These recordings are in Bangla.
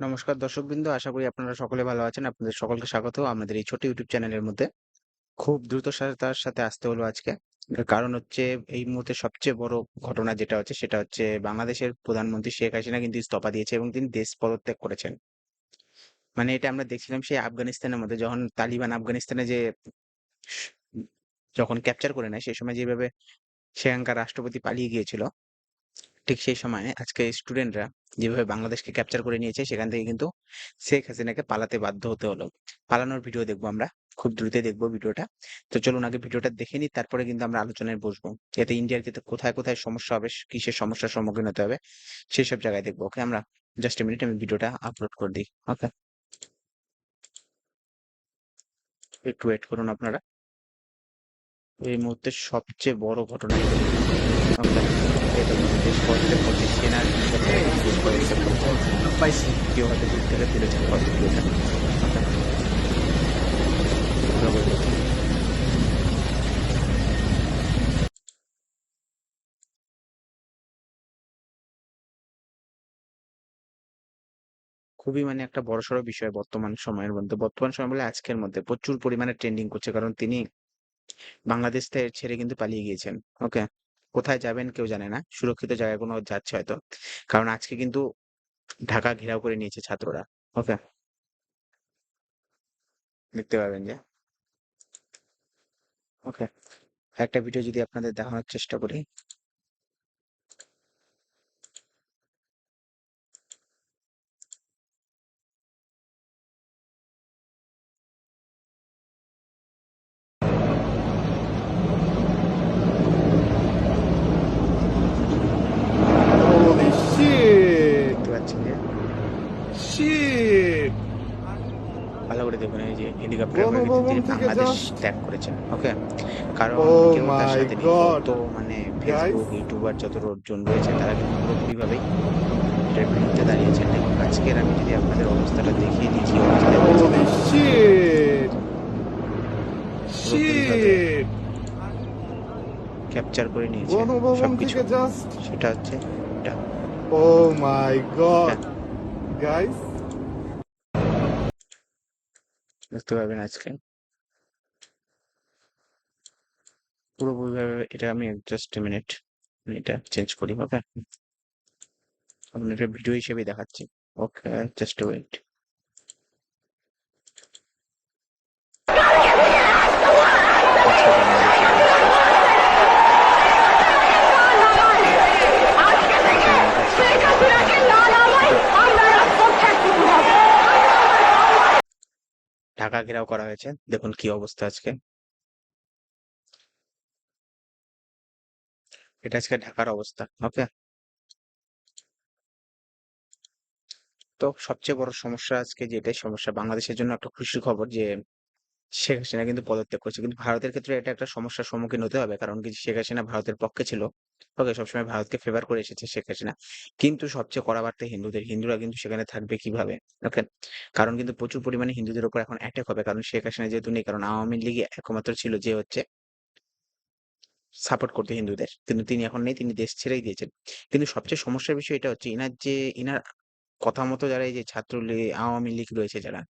নমস্কার দর্শকবৃন্দ, আশা করি আপনারা সকলে ভালো আছেন। আপনাদের সকলকে স্বাগত আমাদের এই ছোট ইউটিউব চ্যানেলের মধ্যে। খুব দ্রুত তার সাথে আসতে হলো আজকে। কারণ হচ্ছে এই মুহূর্তে সবচেয়ে বড় ঘটনা যেটা হচ্ছে, সেটা হচ্ছে বাংলাদেশের প্রধানমন্ত্রী শেখ হাসিনা কিন্তু ইস্তফা দিয়েছে এবং তিনি দেশ পদত্যাগ করেছেন। মানে এটা আমরা দেখছিলাম সেই আফগানিস্তানের মধ্যে, যখন তালিবান আফগানিস্তানে যে যখন ক্যাপচার করে নেয়, সেই সময় যেভাবে সেখানকার রাষ্ট্রপতি পালিয়ে গিয়েছিল ঠিক সেই সময় আজকে স্টুডেন্টরা যেভাবে বাংলাদেশকে ক্যাপচার করে নিয়েছে, সেখান থেকে কিন্তু শেখ হাসিনাকে পালাতে বাধ্য হতে হলো। পালানোর ভিডিও দেখব আমরা, খুব দ্রুত দেখব ভিডিওটা তো চলুন আগে ভিডিওটা দেখে নিই, তারপরে কিন্তু আমরা আলোচনায় বসবো। এতে ইন্ডিয়ার ক্ষেত্রে কোথায় কোথায় সমস্যা হবে, কিসের সমস্যার সম্মুখীন হতে হবে সেই সব জায়গায় দেখব। ওকে আমরা জাস্ট মিনিট আমি ভিডিওটা আপলোড করে দিই। ওকে একটু ওয়েট করুন আপনারা। এই মুহূর্তে সবচেয়ে বড় ঘটনা খুবই মানে একটা বড়সড় বিষয় বর্তমান সময়ের মধ্যে। বর্তমান সময় বলে আজকের মধ্যে প্রচুর পরিমাণে ট্রেন্ডিং করছে, কারণ তিনি বাংলাদেশ থেকে ছেড়ে কিন্তু পালিয়ে গিয়েছেন ওকে কোথায় যাবেন কেউ জানে না। সুরক্ষিত জায়গায় কোনো যাচ্ছে হয়তো। কারণ আজকে কিন্তু ঢাকা ঘেরাও করে নিয়েছে ছাত্ররা। ওকে? দেখতে পাবেন যে। ওকে? একটা ভিডিও যদি আপনাদের দেখানোর চেষ্টা করি Holy shit! দেখতে পাচ্ছেন যে Shit! ভালো করে দেখুন এই যে হেলিকপ্টার করে তিনি বাংলাদেশ ত্যাগ করেছেন ওকে। কারণ কেউ তার সাথে নেই। তো মানে ফেসবুক ইউটিউবার যত জন রয়েছে তারা কিন্তু পুরোপুরি ভাবেই এটার বিরুদ্ধে দাঁড়িয়েছেন। এবং আজকের আমি যদি আপনাদের অবস্থাটা দেখিয়ে দিই কি অবস্থায়! ক্যাপচার করে নিয়েছে। সবকিছু। সেটা হচ্ছে এটা। Oh my god! Guys, দেখতে পাবেন আজকে। পুরোপুরিভাবে এটা আমি জাস্ট মিনিট এটা চেঞ্জ করি ওকে আপনার এটা ভিডিও হিসেবে দেখাচ্ছি। ওকে জাস্ট ওয়েট ঢাকা ঘেরাও করা হয়েছে। দেখুন কি অবস্থা আজকে। এটা আজকে ঢাকার অবস্থা, ওকে? তো সবচেয়ে বড় সমস্যা আজকে যেটাই সমস্যা, বাংলাদেশের জন্য একটা খুশির খবর যে শেখ হাসিনা কিন্তু পদত্যাগ করছে। কিন্তু ভারতের ক্ষেত্রে এটা একটা সমস্যার সম্মুখীন হতে হবে। কারণ কি? শেখ হাসিনা ভারতের পক্ষে ছিল। ওকে, সবসময় ভারতকে ফেভার করে এসেছে শেখ হাসিনা। কিন্তু সবচেয়ে কড়া বার্তা হিন্দুদের। হিন্দুরা কিন্তু সেখানে থাকবে কীভাবে? ওকে? কারণ কিন্তু প্রচুর পরিমাণে হিন্দুদের উপর এখন অ্যাটাক হবে। কারণ শেখ হাসিনা যেহেতু নেই, কারণ আওয়ামী লীগে একমাত্র ছিল যে হচ্ছে সাপোর্ট করতে হিন্দুদের। কিন্তু তিনি এখন নেই, তিনি দেশ ছেড়েই দিয়েছেন। কিন্তু সবচেয়ে সমস্যার বিষয় এটা হচ্ছে, ইনার যে, ইনার কথা মতো যারা এই যে ছাত্রলীগ, আওয়ামী লীগ রয়েছে যারা,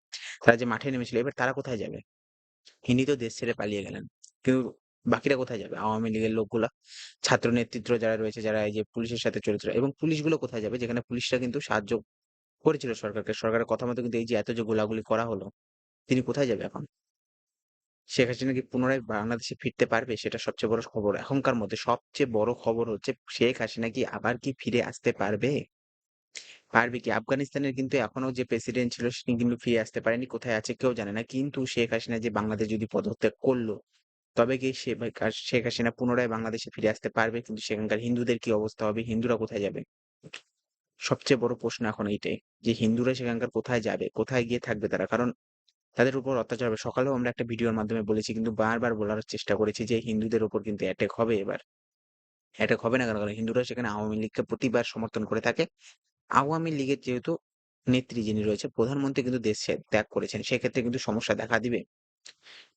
তারা যে মাঠে নেমেছিল, এবার তারা কোথায় যাবে? ইনি তো দেশ ছেড়ে পালিয়ে গেলেন। কিন্তু বাকিরা কোথায় যাবে? আওয়ামী লীগের লোকগুলা ছাত্র নেতৃত্ব যারা রয়েছে, যারা এই যে পুলিশের সাথে চরিত্র এবং পুলিশগুলো কোথায় যাবে? যেখানে পুলিশরা কিন্তু সাহায্য করেছিল সরকারকে। সরকারের কথা মতো কিন্তু এই যে এত যে গোলাগুলি করা হলো, তিনি কোথায় যাবে এখন? শেখ হাসিনা কি পুনরায় বাংলাদেশে ফিরতে পারবে? সেটা সবচেয়ে বড় খবর। এখনকার মধ্যে সবচেয়ে বড় খবর হচ্ছে, শেখ হাসিনা কি আবার কি ফিরে আসতে পারবে? পারবে কি? আফগানিস্তানের কিন্তু এখনও যে প্রেসিডেন্ট ছিল তিনি কিন্তু ফিরে আসতে পারেনি, কোথায় আছে কেউ জানে না। কিন্তু শেখ হাসিনা যে বাংলাদেশ যদি পদত্যাগ করল, তবে কি সে শেখ হাসিনা পুনরায় বাংলাদেশে ফিরে আসতে পারবে? কিন্তু সেখানকার হিন্দুদের কি অবস্থা হবে? হিন্দুরা কোথায় যাবে? সবচেয়ে বড় প্রশ্ন এখন এইটাই, যে হিন্দুরা সেখানকার কোথায় যাবে? কোথায় গিয়ে থাকবে তারা? কারণ তাদের উপর অত্যাচার হবে। সকালেও আমরা একটা ভিডিওর মাধ্যমে বলেছি, কিন্তু বারবার বলার চেষ্টা করেছি যে হিন্দুদের উপর কিন্তু অ্যাটাক হবে এবার। অ্যাটাক হবে না কারণ হিন্দুরা সেখানে আওয়ামী লীগকে প্রতিবার সমর্থন করে থাকে। আওয়ামী লীগের যেহেতু নেত্রী যিনি রয়েছে প্রধানমন্ত্রী কিন্তু দেশ ত্যাগ- করেছেন সেক্ষেত্রে কিন্তু সমস্যা দেখা দিবে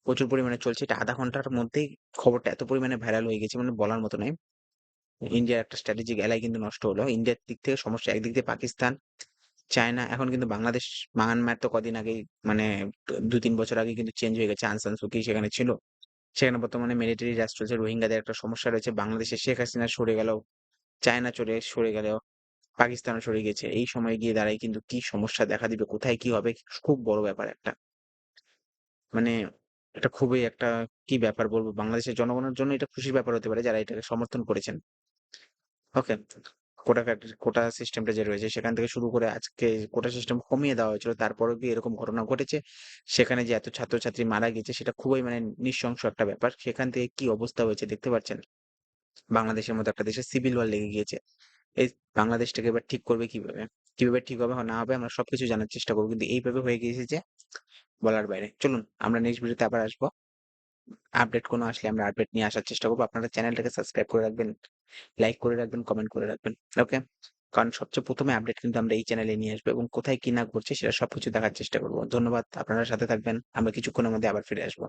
প্রচুর পরিমাণে চলছে এটা আধা ঘণ্টার মধ্যেই খবরটা এত পরিমাণে ভাইরাল হয়ে গেছে মানে বলার মতো নয় ইন্ডিয়ার একটা স্ট্র্যাটেজিক এলাই কিন্তু নষ্ট হলো ইন্ডিয়ার দিক থেকে সমস্যা একদিক দিয়ে পাকিস্তান চায়না এখন কিন্তু বাংলাদেশ, মায়ানমার তো কদিন আগেই মানে ২-৩ বছর আগে কিন্তু চেঞ্জ হয়ে গেছে। আং সান সু কি সেখানে ছিল। সেখানে বর্তমানে মিলিটারি চলছে। রোহিঙ্গাদের একটা সমস্যা রয়েছে। বাংলাদেশে শেখ হাসিনা সরে গেল। চায়না চলে সরে গেল। পাকিস্তানও সরে গেছে। এই সময় গিয়ে দাঁড়ায় কিন্তু কি সমস্যা দেখা দিবে, কোথায় কি হবে খুব বড় ব্যাপার একটা। মানে এটা খুবই একটা কি ব্যাপার বলব বাংলাদেশের জনগণের জন্য এটা খুশির ব্যাপার হতে পারে যারা এটাকে সমর্থন করেছেন। ওকে। কোটা কোটা সিস্টেমটা যে রয়েছে সেখান থেকে শুরু করে আজকে কোটা সিস্টেম কমিয়ে দেওয়া হয়েছিল। তারপরেও কি এরকম ঘটনা ঘটেছে? সেখানে যে এত ছাত্রছাত্রী মারা গেছে সেটা খুবই মানে নৃশংস একটা ব্যাপার। সেখান থেকে কি অবস্থা হয়েছে দেখতে পাচ্ছেন? বাংলাদেশের মতো একটা দেশে সিভিল ওয়ার লেগে গিয়েছে। এই বাংলাদেশটাকে এবার ঠিক করবে কীভাবে? কীভাবে ঠিক হবে না হবে আমরা সবকিছু জানার চেষ্টা করব কিন্তু এইভাবে হয়ে গিয়েছে যে বলার বাইরে। চলুন আমরা নেক্সট ভিডিওতে আবার আসব। আপডেট কোনো আসলে আমরা আপডেট নিয়ে আসার চেষ্টা করব আপনারা চ্যানেলটাকে সাবস্ক্রাইব করে রাখবেন, লাইক করে রাখবেন, কমেন্ট করে রাখবেন। ওকে? কারণ সবচেয়ে প্রথমে আপডেট কিন্তু আমরা এই চ্যানেলে নিয়ে আসব এবং কোথায় কি না ঘটছে সেটা সবকিছু দেখার চেষ্টা করব ধন্যবাদ। আপনারা সাথে থাকবেন। আমরা কিছুক্ষণের মধ্যে আবার ফিরে আসব।